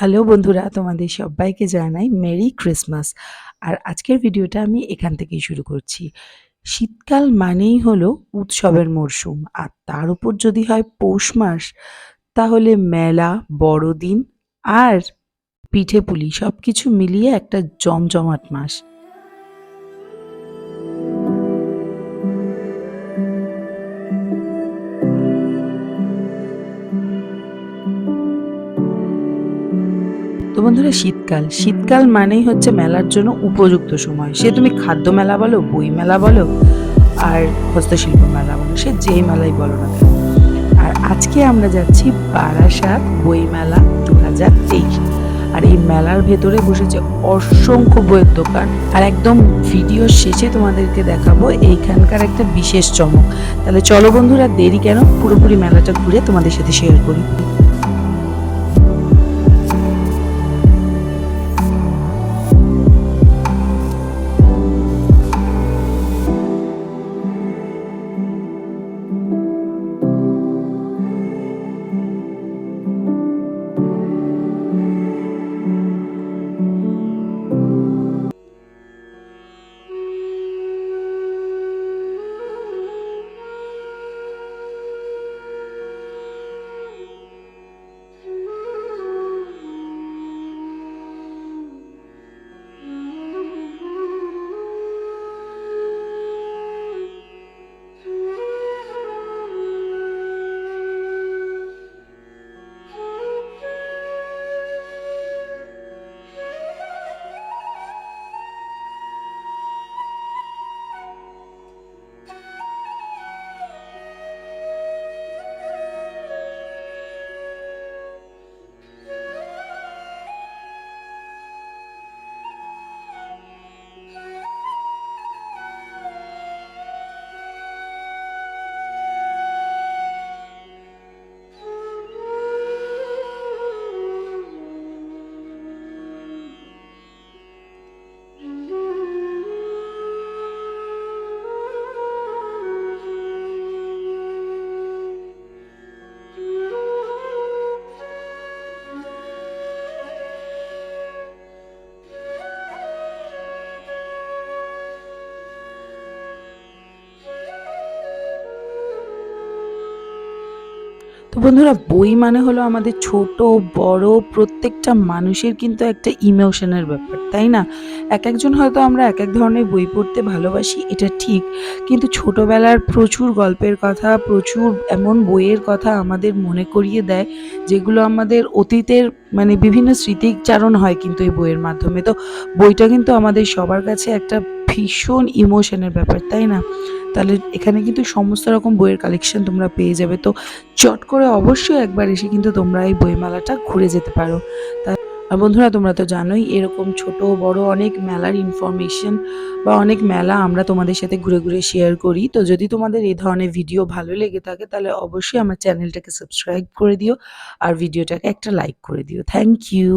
Hello বন্ধুরা, তোমাদের সবাইকে জানাই মেরি ক্রিসমাস। আর আজকের ভিডিওটা আমি এখান থেকেই শুরু করছি। শীতকাল মানেই হলো উৎসবের মরশুম। আর তার উপর যদি হয় পৌষ মাস, তাহলে মেলা, বড়দিন আর পিঠে পুলি সব কিছু মিলিয়ে একটা জমজমাট মাস। তো বন্ধুরা শীতকাল। শীতকাল মানেই হচ্ছে মেলার জন্য উপযুক্ত সময়। সে তুমি খাদ্য মেলা বলো, বই মেলা বলো, আর হস্তশিল্প মেলা বলো, সে যেই মেলাই বলো না কেন। আর আজকে আমরা যাচ্ছি বারাসাত বই মেলা দু হাজার তেইশ। আর এই মেলার ভেতরে বসেছে অসংখ্য বইয়ের দোকান। আর একদম ভিডিও শেষে তোমাদেরকে দেখাবো এইখানকার একটা বিশেষ চমক। তাহলে চলো বন্ধুরা, দেরি কেন? পুরোপুরি মেলাটা ঘুরে তোমাদের সাথে শেয়ার করি। তো বন্ধুরা, বই মানে হলো আমাদের ছোট, বড়, প্রত্যেকটা মানুষের কিন্তু একটা ইমোশনের ব্যাপার, তাই না? এক একজন হয়তো আমরা এক এক ধরনের বই পড়তে ভালোবাসি, এটা ঠিক, কিন্তু ছোটবেলার প্রচুর গল্পের কথা, প্রচুর এমন বইয়ের কথা আমাদের মনে করিয়ে দেয়, যেগুলো আমাদের অতীতের মানে বিভিন্ন স্মৃতিচারণ হয় কিন্তু এই বইয়ের মাধ্যমে। তো বইটা কিন্তু আমাদের সবার কাছে একটা ভীষণ ইমোশনের ব্যাপার, তাই না? তাহলে এখানে কিন্তু সমস্ত রকম বইয়ের কালেকশন তোমরা পেয়ে যাবে। তো চট করে অবশ্যই একবার এসে কিন্তু তোমরা এই বইমেলাটা ঘুরে যেতে পারো। তা আর বন্ধুরা, তোমরা তো জানোই, এরকম ছোট, বড় অনেক মেলার ইনফরমেশন বা অনেক মেলা আমরা তোমাদের সাথে ঘুরে ঘুরে শেয়ার করি। তো যদি তোমাদের এই ধরনের ভিডিও ভালো লেগে থাকে, তাহলে অবশ্যই আমার চ্যানেলটাকে সাবস্ক্রাইব করে দিও আর ভিডিওটাকে একটা লাইক করে দিও। Thank you